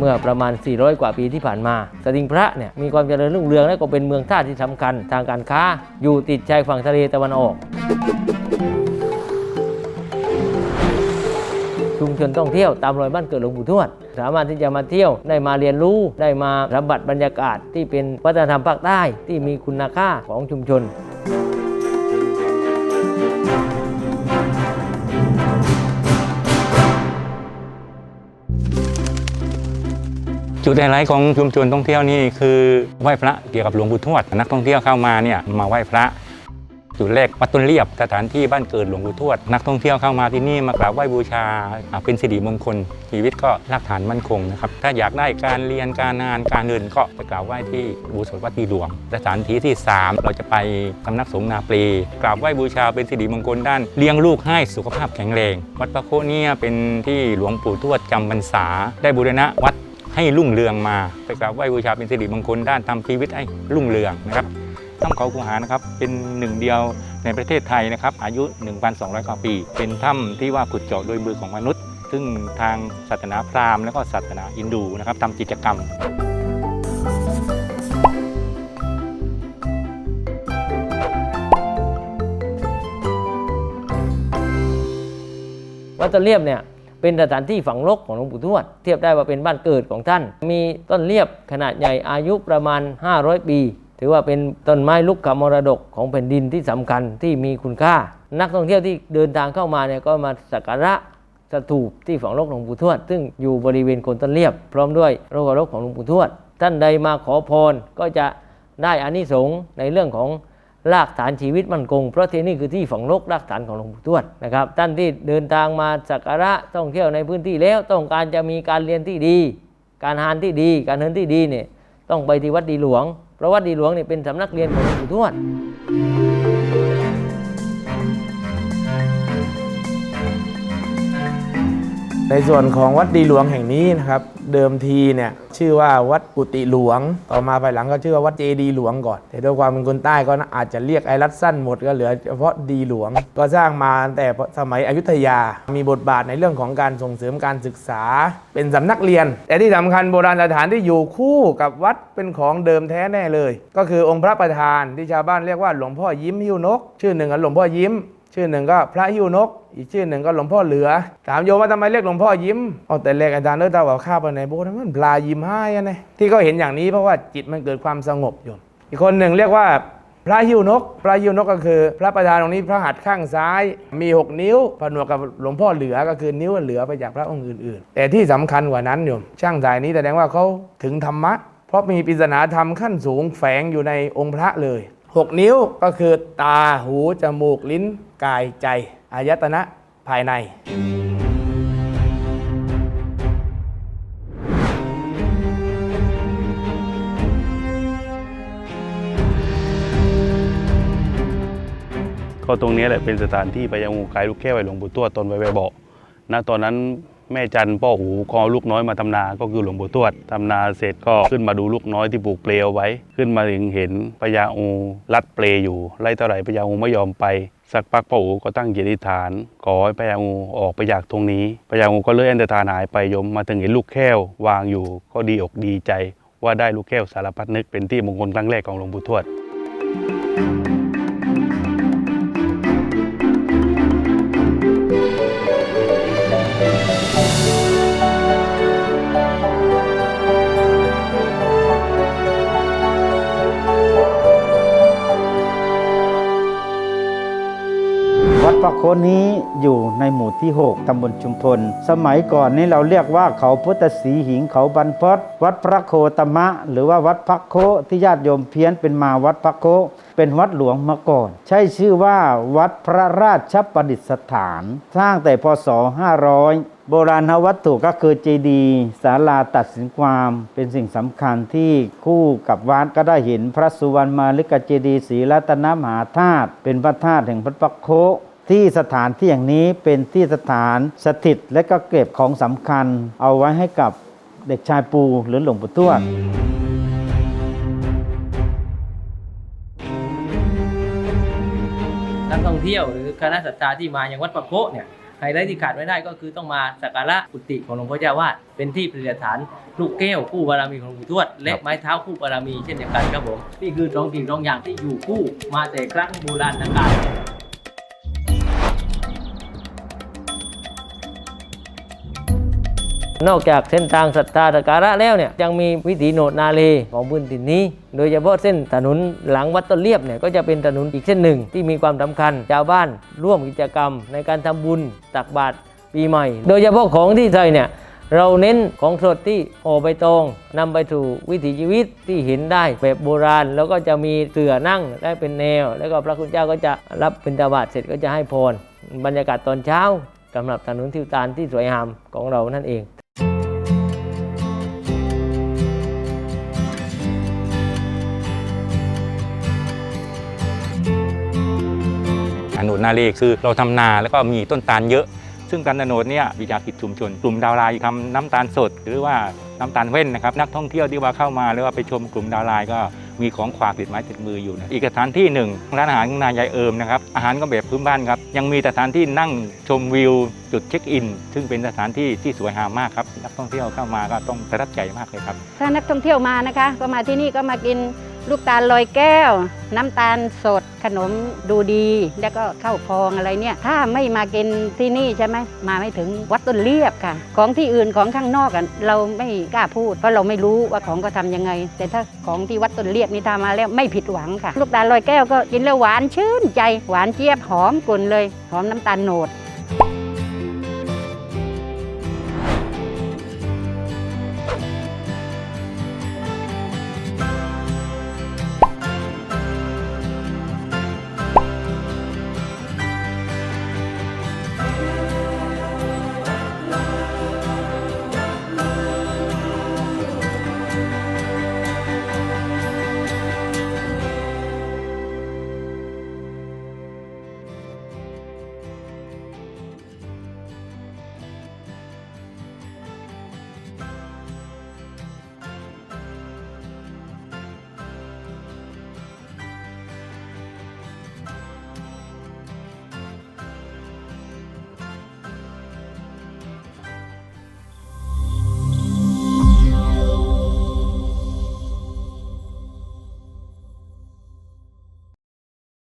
เมื่อประมาณ 400 กว่าปีที่ผ่านมาสติงพระเนี่ยมีความเจริญรุ่งเรืองและก็เป็นเมืองท่าที่สำคัญ ทางการค้าอยู่ติดชายฝั่งทะเลตะวันออกชุมชนท่องเที่ยวตามรอยบ้านเกิดหลวงปู่ทวด สามารถที่จะมาเที่ยวได้มาเรียนรู้ได้มาสัมผัสบรรยากาศที่เป็นวัฒนธรรมภาคใต้ที่มีคุณค่าของชุมชน จุดไฮไลท์ของชุมชนท่องเที่ยวนี่คือไหว้พระเกี่ยวกับหลวงปู่ทวดนักท่องเที่ยวเข้ามาเนี่ยมาไหว้พระ จุดแรกวัดต้นเรียบสถานที่บ้านเกิดหลวงปู่ทวดนักท่องเที่ยวเข้ามาที่นี่มากราบไหว้บูชาเป็นสิริมงคล ชีวิตก็รากฐานมั่นคงนะครับถ้าอยากได้การเรียนการงานการเงินก็ไปกราบไหว้ที่บูสถวัดดีหลวงสถานที่ที่ 3 เราจะไปสำนักสงฆ์นาปลีกราบไหว้บูชาเป็นสิริมงคลด้านเลี้ยงลูกให้สุขภาพแข็งแรง วัดพระโคเนี่ยเป็นที่หลวงปู่ทวดจำพรรษาได้บูรณะวัด ให้รุ่งเรืองมาไปกราบไหว้บูชาเป็นสิริมงคลด้านทำชีวิตให้รุ่งเรืองนะครับถ้ำเขาคูหานะครับเป็นหนึ่งเดียวในประเทศไทยนะครับอายุ 1,200กว่าปี เป็นถ้ำที่ว่าขุดเจาะโดยมือของมนุษย์ ซึ่งทางศาสนาพราหมณ์และก็ศาสนาฮินดูนะครับทำกิจกรรมวัดต้นเรียบเนี่ย เป็นสถานที่ฝังรกของหลวงปู่ทวด เทียบได้ว่าเป็นบ้านเกิดของท่าน มีต้นเรียบขนาดใหญ่อายุประมาณ 500 ปี ถือว่าเป็นต้นไม้ลูกขมรดกของแผ่นดินที่สำคัญที่มีคุณค่า นักท่องเที่ยวที่เดินทางเข้ามาเนี่ยก็มาสักการะสถูปที่ฝังรกหลวงปู่ทวด ซึ่งอยู่บริเวณโคนต้นเรียบ พร้อมด้วยรูปรพของหลวงปู่ทวด ท่านใดมาขอพรก็จะได้อานิสงส์ในเรื่องของ รากฐานชีวิตมั่นคง เพราะที่นี่คือที่ฝังลกรากฐานของหลวงปู่ทวดนะครับท่านที่เดินทางมาสักการะท่องเที่ยวในพื้นที่แล้ว ต้องการจะมีการเรียนที่ดี การหานที่ดี การเฮินที่ดีเนี่ยต้องไปที่วัดดีหลวงเพราะวัดดีหลวงเนี่ยเป็นสำนักเรียนของหลวงปู่ทวด ในส่วนของวัดดีหลวงแห่งนี้นะครับเดิมทีเนี่ยชื่อว่าวัดกุฏิหลวง ต่อมาภายหลังก็ชื่อว่าวัดเจดีหลวงก่อน แต่ด้วยความเป็นคนใต้ก็อาจจะเรียกไอ้รัดสั้นหมดก็เหลือเฉพาะดีหลวง ก็สร้างมาแต่สมัยอยุธยา มีบทบาทในเรื่องของการส่งเสริมการศึกษา เป็นสำนักเรียน แต่ที่สำคัญโบราณสถานที่อยู่คู่กับวัดเป็นของเดิมแท้แน่เลย ก็คือองค์พระประธานที่ชาวบ้านเรียกว่าหลวงพ่อยิ้มหิ้วนก ชื่อหนึ่งก็หลวงพ่อยิ้ม ชื่อหนึ่งก็พระหิวนก อีกชื่อหนึ่งก็หลวงพ่อเหลือ ถามโยมว่าทำไมเรียกหลวงพ่อยิ้มเอาแต่แรกอาจารย์เลิศตาบอกข้าไปในโบสถ์มันปลายิ้มให้อะไงที่เขาเห็นอย่างนี้เพราะว่าจิตมันเกิดความสงบโยมอีกคนหนึ่งเรียกว่าพระหิวนก พระหิวนกก็คือ พระประธานตรงนี้พระหัตถ์ข้างซ้าย มี 6 นิ้วผนวกกับหลวงพ่อเหลือก็คือนิ้วเหลือไปจากพระองค์อื่น ๆ แต่ที่สำคัญกว่านั้นโยมช่างสายนี้แสดงว่าเขาถึงธรรมะ เพราะมีปริศนาธรรมขั้นสูงแฝงอยู่ในองค์พระเลย 6 นิ้วก็คือตาหู จมูก ลิ้นกายใจ อายตนะภายใน ก็ตรงนี้แหละเป็นสถานที่ไปยังงูกายลูกแก้วไอ้หลวงปู่ทวตนไว้ไว้บอกนะตอนนั้น แม่จันพ่อหูคอลูกน้อยมาทำนาก็คือหลวงปู่ทวดทำนาเสร็จก็ขึ้นมาดูลูกน้อยที่ปลูกเปลเอาไว้ ขึ้นมาถึงเห็นพญาอูรัดเปลอยู่ไล่เท่าไหร่พญาอูไม่ยอมไปสักพักพ่ออูก็ตั้งจิตอธิษฐานขอให้พญาอูออกไปจากตรงนี้พญาอูก็เลื่อนอันตรธานหายไปยมมาถึงเห็นลูกแก้ววางอยู่ก็ดีอกดีใจ ว่าได้ลูกแก้วสารพัดนึกเป็นที่มงคลครั้งแรกของหลวงปู่ทวด วัดพระโคนนี้อยู่ในหมู่ที่ 6 ตำบลชุมพล สมัยก่อนนี้เราเรียกว่าเขาพุทธศรีหิงเขาบรรพตวัดพระโคตมะ หรือว่าวัดพระโคที่ญาติโยมเพี้ยนเป็นมาวัดพระโค เป็นวัดหลวงมาก่อน ใช้ชื่อว่าวัดพระราชประดิษฐาน สร้างแต่พศ 500โบราณวัตถุก็คือเจดีย์ศาลาตัดสินความเป็นสิ่งสำคัญที่คู่กับวัดก็ได้เห็นพระสุวรรณมาลิกเจดีย์ศรีรัตนมหาธาตุเป็นพระธาตุแห่งพระปักโค ที่สถานที่อย่างนี้เป็นที่สถานสถิตและก็เก็บของสำคัญ เอาไว้ให้กับเด็กชายปูหรือหลวงปู่ทวดนักท่องเที่ยวหรือคณะศรัทธาที่มาอย่างวัดปะโคเนี่ยไฮไลท์ที่ขาดไม่ได้ก็คือต้องมาสักการะกุฏิของหลวงพ่อเจ้าวาดเป็นที่ประดิษฐานลูกแก้วคู่บารมีของหลวงปู่ทวดและไม้เท้าคู่บารมีเช่นเดียวกันครับผมนี่คือสองสิ่งสองอย่างที่อยู่คู่มาแต่ครั้งโบราณกาล นอกจากเส้นทางศรัทธาสัการะแล้วเนี่ยยังมีวิถีโนดนาเลของพื้นถิ่นนี้ โดยเฉพาะเส้นถนนหลังวัดต้นเลียบเนี่ยก็จะเป็นถนนอีกเส้นหนึ่งที่มีความสำคัญชาวบ้านร่วมกิจกรรม ในการทำบุญตักบาตรปีใหม่ โดยเฉพาะของที่ไทยเนี่ยเราเน้นของสดที่ห่อใบตองนำไปสู่วิถีชีวิตที่เห็นได้แบบโบราณ แล้วก็จะมีเสื่อนั่งได้เป็นแนว แล้วก็พระคุณเจ้าก็จะรับบิณฑบาตเสร็จก็จะให้พรบรรยากาศตอนเช้าสำหรับถนนทิวตาลที่สวยงามของเรานั่นเอง นาเรคือเราทำนาแล้วก็มีต้นตาลเยอะ ซึ่งการตโนดเนี่ยวิสาหกิจชุมชน กลุ่มดาวลน์ทำน้ำตาลสด หรือว่าน้ำตาลเว้นนะครับนักท่องเที่ยวที่ว่าเข้ามาหรือว่าไปชมกลุ่มดาวลน์ก็มีของขวากติดไม้ติดมืออยู่นะอีกสถานที่หนึ่งร้านอาหารนายายเอิมนะครับอาหารก็แบบพื้นบ้านครับยังมีสถานที่นั่งชมวิวจุดเช็คอิน ซึ่งเป็นสถานที่ที่สวยงามมากครับนักท่องเที่ยวเข้ามาก็ต้องประทับใจมากเลยครับถ้านักท่องเที่ยวมานะคะ ก็มาที่นี่ก็มากิน ลูกตาลลอยแก้ว น้ำตาลสดขนมดูดี แล้วก็ข้าวพองอะไรเนี่ย ถ้าไม่มากินที่นี่ใช่ไหมมาไม่ถึงวัดต้นเลียบค่ะ ของที่อื่นของข้างนอกอะเราไม่กล้าพูด เพราะเราไม่รู้ว่าของก็ทำยังไง แต่ถ้าของที่วัดต้นเลียบนี่ทำมาแล้วไม่ผิดหวังค่ะ ลูกตาลลอยแก้วก็กินแล้วหวานชื่นใจหวานเจี๊ยบหอมกลุ่นเลย หอมน้ำตาลโหนด